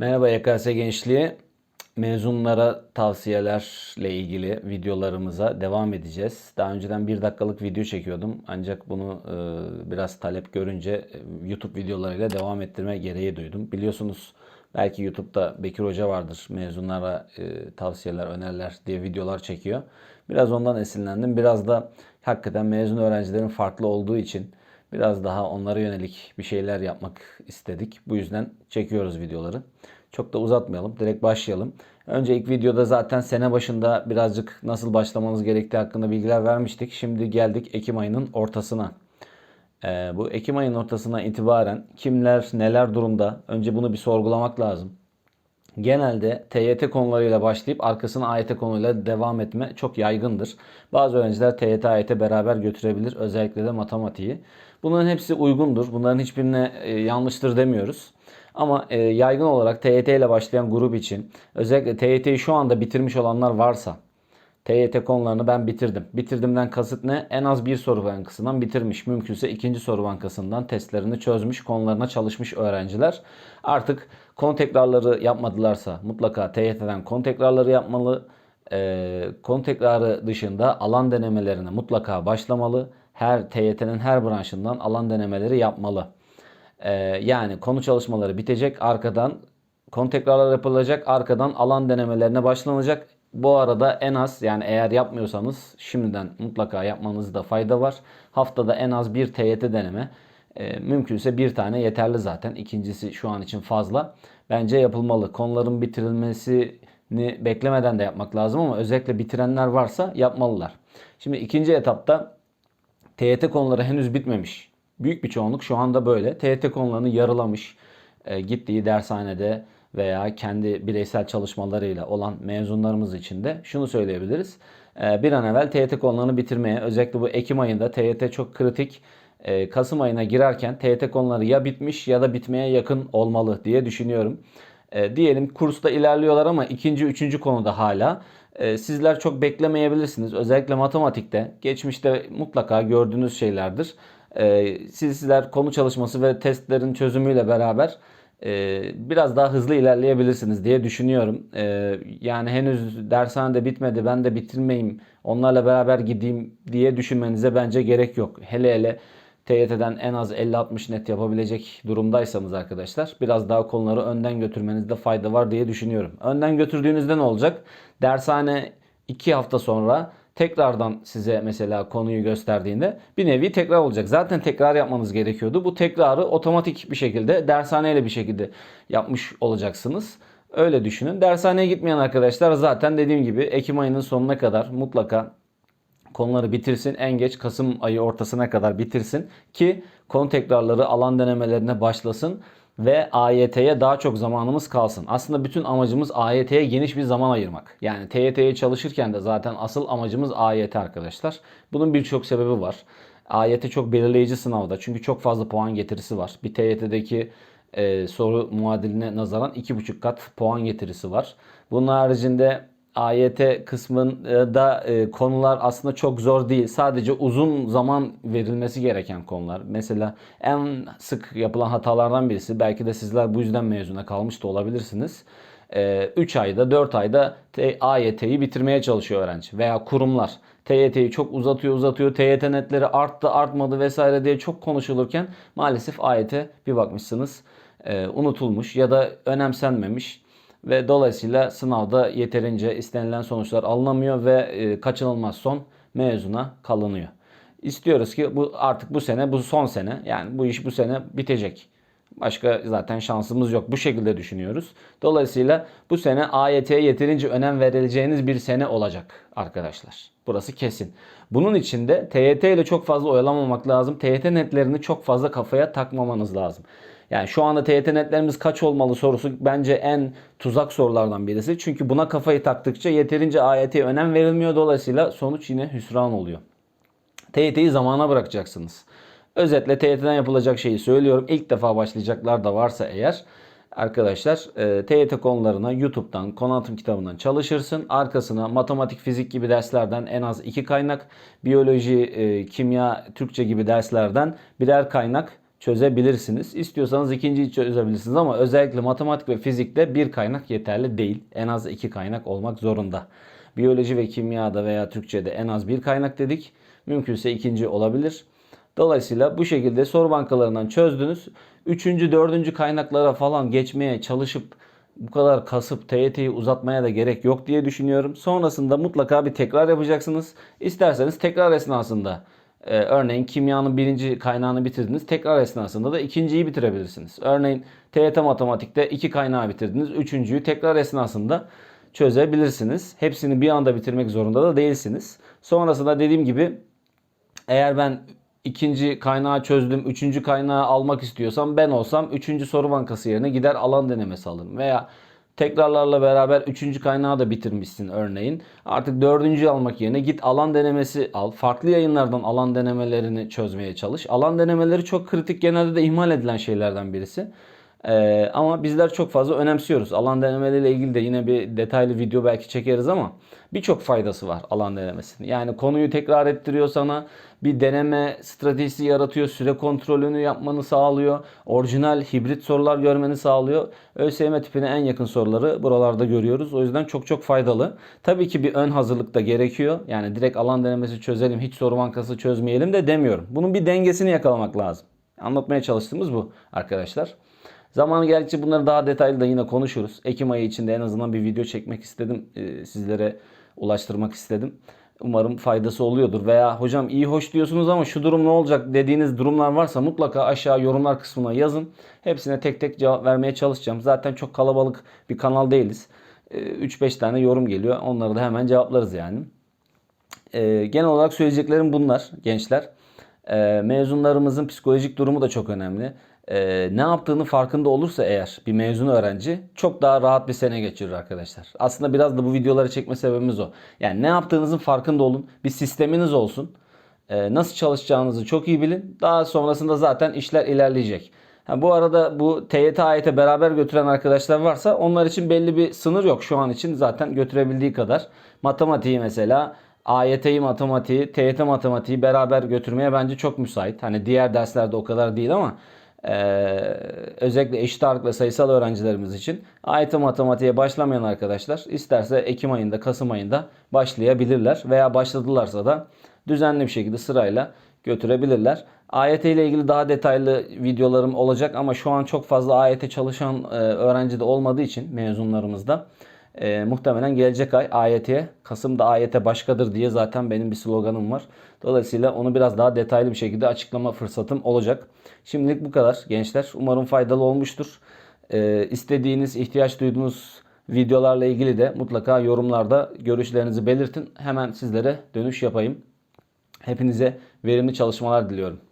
Merhaba YKS Gençliği. Mezunlara tavsiyelerle ilgili videolarımıza devam edeceğiz. Daha önceden bir dakikalık video çekiyordum. Ancak bunu e, biraz talep görünce e, YouTube videolarıyla devam ettirme gereği duydum. Biliyorsunuz belki YouTube'da Bekir Hoca vardır. Mezunlara e, tavsiyeler, öneriler diye videolar çekiyor. Biraz ondan esinlendim. Biraz da hakikaten mezun öğrencilerin farklı olduğu için Biraz daha onlara yönelik bir şeyler yapmak istedik. Bu yüzden çekiyoruz videoları. Çok da uzatmayalım. Direkt başlayalım. Önce ilk videoda zaten sene başında birazcık nasıl başlamanız gerektiği hakkında bilgiler vermiştik. Şimdi geldik Ekim ayının ortasına. Ee, bu Ekim ayının ortasına itibaren kimler neler durumda? Önce bunu bir sorgulamak lazım. Genelde TYT konularıyla başlayıp arkasına AYT konuyla devam etme çok yaygındır. Bazı öğrenciler TYT AYT beraber götürebilir. Özellikle de matematiği. Bunların hepsi uygundur. Bunların hiçbirine e, yanlıştır demiyoruz. Ama e, yaygın olarak TYT ile başlayan grup için özellikle TYT'yi şu anda bitirmiş olanlar varsa TYT konularını ben bitirdim. Bitirdimden kasıt ne? En az bir soru bankasından bitirmiş. Mümkünse ikinci soru bankasından testlerini çözmüş, konularına çalışmış öğrenciler. Artık konu tekrarları yapmadılarsa mutlaka TYT'den konu tekrarları yapmalı. E, konu tekrarı dışında alan denemelerine mutlaka başlamalı. Her TYT'nin her branşından alan denemeleri yapmalı. E, yani konu çalışmaları bitecek. Arkadan konu tekrarları yapılacak. Arkadan alan denemelerine başlanacak. Bu arada en az yani eğer yapmıyorsanız şimdiden mutlaka yapmanızda fayda var. Haftada en az bir TYT deneme. E, mümkünse bir tane yeterli zaten. İkincisi şu an için fazla. Bence yapılmalı. Konuların bitirilmesini beklemeden de yapmak lazım ama özellikle bitirenler varsa yapmalılar. Şimdi ikinci etapta TYT konuları henüz bitmemiş. Büyük bir çoğunluk şu anda böyle. TYT konularını yarılamış. E, gittiği dershanede veya kendi bireysel çalışmalarıyla olan mezunlarımız için de şunu söyleyebiliriz. E, bir an evvel TYT konularını bitirmeye özellikle bu Ekim ayında TYT çok kritik. E, Kasım ayına girerken TYT konuları ya bitmiş ya da bitmeye yakın olmalı diye düşünüyorum. E, diyelim kursta ilerliyorlar ama ikinci, üçüncü konuda hala. E, sizler çok beklemeyebilirsiniz. Özellikle matematikte geçmişte mutlaka gördüğünüz şeylerdir. E, sizler konu çalışması ve testlerin çözümüyle beraber biraz daha hızlı ilerleyebilirsiniz diye düşünüyorum. E, yani henüz dershanede bitmedi ben de bitirmeyeyim onlarla beraber gideyim diye düşünmenize bence gerek yok. Hele hele TYT'den en az 50-60 net yapabilecek durumdaysanız arkadaşlar biraz daha konuları önden götürmenizde fayda var diye düşünüyorum. Önden götürdüğünüzde ne olacak? Dershane 2 hafta sonra tekrardan size mesela konuyu gösterdiğinde bir nevi tekrar olacak. Zaten tekrar yapmanız gerekiyordu. Bu tekrarı otomatik bir şekilde dershaneyle bir şekilde yapmış olacaksınız. Öyle düşünün. Dershaneye gitmeyen arkadaşlar zaten dediğim gibi Ekim ayının sonuna kadar mutlaka konuları bitirsin. En geç Kasım ayı ortasına kadar bitirsin ki konu tekrarları alan denemelerine başlasın ve AYT'ye daha çok zamanımız kalsın. Aslında bütün amacımız AYT'ye geniş bir zaman ayırmak. Yani TYT'ye çalışırken de zaten asıl amacımız AYT arkadaşlar. Bunun birçok sebebi var. AYT çok belirleyici sınavda çünkü çok fazla puan getirisi var. Bir TYT'deki e, soru muadiline nazaran 2,5 kat puan getirisi var. Bunun haricinde AYT kısmında e, konular aslında çok zor değil. Sadece uzun zaman verilmesi gereken konular. Mesela en sık yapılan hatalardan birisi belki de sizler bu yüzden mezuna kalmış da olabilirsiniz. 3 e, ayda 4 ayda AYT'yi bitirmeye çalışıyor öğrenci veya kurumlar. TYT'yi çok uzatıyor uzatıyor. TYT netleri arttı artmadı vesaire diye çok konuşulurken maalesef AYT bir bakmışsınız e, unutulmuş ya da önemsenmemiş ve dolayısıyla sınavda yeterince istenilen sonuçlar alınamıyor ve e, kaçınılmaz son mezuna kalınıyor. İstiyoruz ki bu artık bu sene bu son sene yani bu iş bu sene bitecek. Başka zaten şansımız yok. Bu şekilde düşünüyoruz. Dolayısıyla bu sene AYT'ye yeterince önem verileceğiniz bir sene olacak arkadaşlar. Burası kesin. Bunun için de TYT ile çok fazla oyalamamak lazım. TYT netlerini çok fazla kafaya takmamanız lazım. Yani şu anda TYT netlerimiz kaç olmalı sorusu bence en tuzak sorulardan birisi. Çünkü buna kafayı taktıkça yeterince AYT'ye önem verilmiyor. Dolayısıyla sonuç yine hüsran oluyor. TYT'yi zamana bırakacaksınız. Özetle TYT'den yapılacak şeyi söylüyorum. İlk defa başlayacaklar da varsa eğer arkadaşlar e, TYT konularına YouTube'dan, konu kitabından çalışırsın. Arkasına matematik, fizik gibi derslerden en az iki kaynak, biyoloji, e, kimya, Türkçe gibi derslerden birer kaynak çözebilirsiniz. İstiyorsanız ikinciyi çözebilirsiniz ama özellikle matematik ve fizikte bir kaynak yeterli değil. En az iki kaynak olmak zorunda. Biyoloji ve kimyada veya Türkçe'de en az bir kaynak dedik. Mümkünse ikinci olabilir. Dolayısıyla bu şekilde soru bankalarından çözdünüz. Üçüncü, dördüncü kaynaklara falan geçmeye çalışıp bu kadar kasıp TYT'yi uzatmaya da gerek yok diye düşünüyorum. Sonrasında mutlaka bir tekrar yapacaksınız. İsterseniz tekrar esnasında e, örneğin kimyanın birinci kaynağını bitirdiniz. Tekrar esnasında da ikinciyi bitirebilirsiniz. Örneğin TYT matematikte iki kaynağı bitirdiniz. Üçüncüyü tekrar esnasında çözebilirsiniz. Hepsini bir anda bitirmek zorunda da değilsiniz. Sonrasında dediğim gibi eğer ben ikinci kaynağı çözdüm, üçüncü kaynağı almak istiyorsam ben olsam üçüncü soru bankası yerine gider alan denemesi alırım. Veya tekrarlarla beraber üçüncü kaynağı da bitirmişsin örneğin. Artık dördüncü almak yerine git alan denemesi al. Farklı yayınlardan alan denemelerini çözmeye çalış. Alan denemeleri çok kritik genelde de ihmal edilen şeylerden birisi. Ee, ama bizler çok fazla önemsiyoruz. Alan denemeleriyle ilgili de yine bir detaylı video belki çekeriz ama birçok faydası var alan denemesinin. Yani konuyu tekrar ettiriyor sana. Bir deneme stratejisi yaratıyor. Süre kontrolünü yapmanı sağlıyor. Orijinal hibrit sorular görmeni sağlıyor. ÖSYM tipine en yakın soruları buralarda görüyoruz. O yüzden çok çok faydalı. Tabii ki bir ön hazırlık da gerekiyor. Yani direkt alan denemesi çözelim, hiç soru bankası çözmeyelim de demiyorum. Bunun bir dengesini yakalamak lazım. Anlatmaya çalıştığımız bu arkadaşlar. Zamanı geldikçe bunları daha detaylı da yine konuşuruz. Ekim ayı içinde en azından bir video çekmek istedim. Ee, sizlere ulaştırmak istedim. Umarım faydası oluyordur. Veya hocam iyi hoş diyorsunuz ama şu durum ne olacak dediğiniz durumlar varsa mutlaka aşağı yorumlar kısmına yazın. Hepsine tek tek cevap vermeye çalışacağım. Zaten çok kalabalık bir kanal değiliz. Ee, 3-5 tane yorum geliyor. Onları da hemen cevaplarız yani. Ee, genel olarak söyleyeceklerim bunlar gençler. Mezunlarımızın psikolojik durumu da çok önemli. Ee, ne yaptığını farkında olursa eğer bir mezun öğrenci çok daha rahat bir sene geçirir arkadaşlar. Aslında biraz da bu videoları çekme sebebimiz o. Yani ne yaptığınızın farkında olun. Bir sisteminiz olsun. Ee, nasıl çalışacağınızı çok iyi bilin. Daha sonrasında zaten işler ilerleyecek. Ha, bu arada bu TYT AYT beraber götüren arkadaşlar varsa onlar için belli bir sınır yok şu an için zaten götürebildiği kadar. Matematiği mesela AYT'yi matematiği, TYT matematiği beraber götürmeye bence çok müsait. Hani diğer derslerde o kadar değil ama ee, özellikle eşit ağırlık ve sayısal öğrencilerimiz için AYT matematiğe başlamayan arkadaşlar isterse Ekim ayında, Kasım ayında başlayabilirler veya başladılarsa da düzenli bir şekilde sırayla götürebilirler. AYT ile ilgili daha detaylı videolarım olacak ama şu an çok fazla AYT çalışan e, öğrenci de olmadığı için mezunlarımızda e, muhtemelen gelecek ay AYT'ye, Kasım'da AYT başkadır diye zaten benim bir sloganım var. Dolayısıyla onu biraz daha detaylı bir şekilde açıklama fırsatım olacak. Şimdilik bu kadar gençler. Umarım faydalı olmuştur. E, istediğiniz, ihtiyaç duyduğunuz videolarla ilgili de mutlaka yorumlarda görüşlerinizi belirtin. Hemen sizlere dönüş yapayım. Hepinize verimli çalışmalar diliyorum.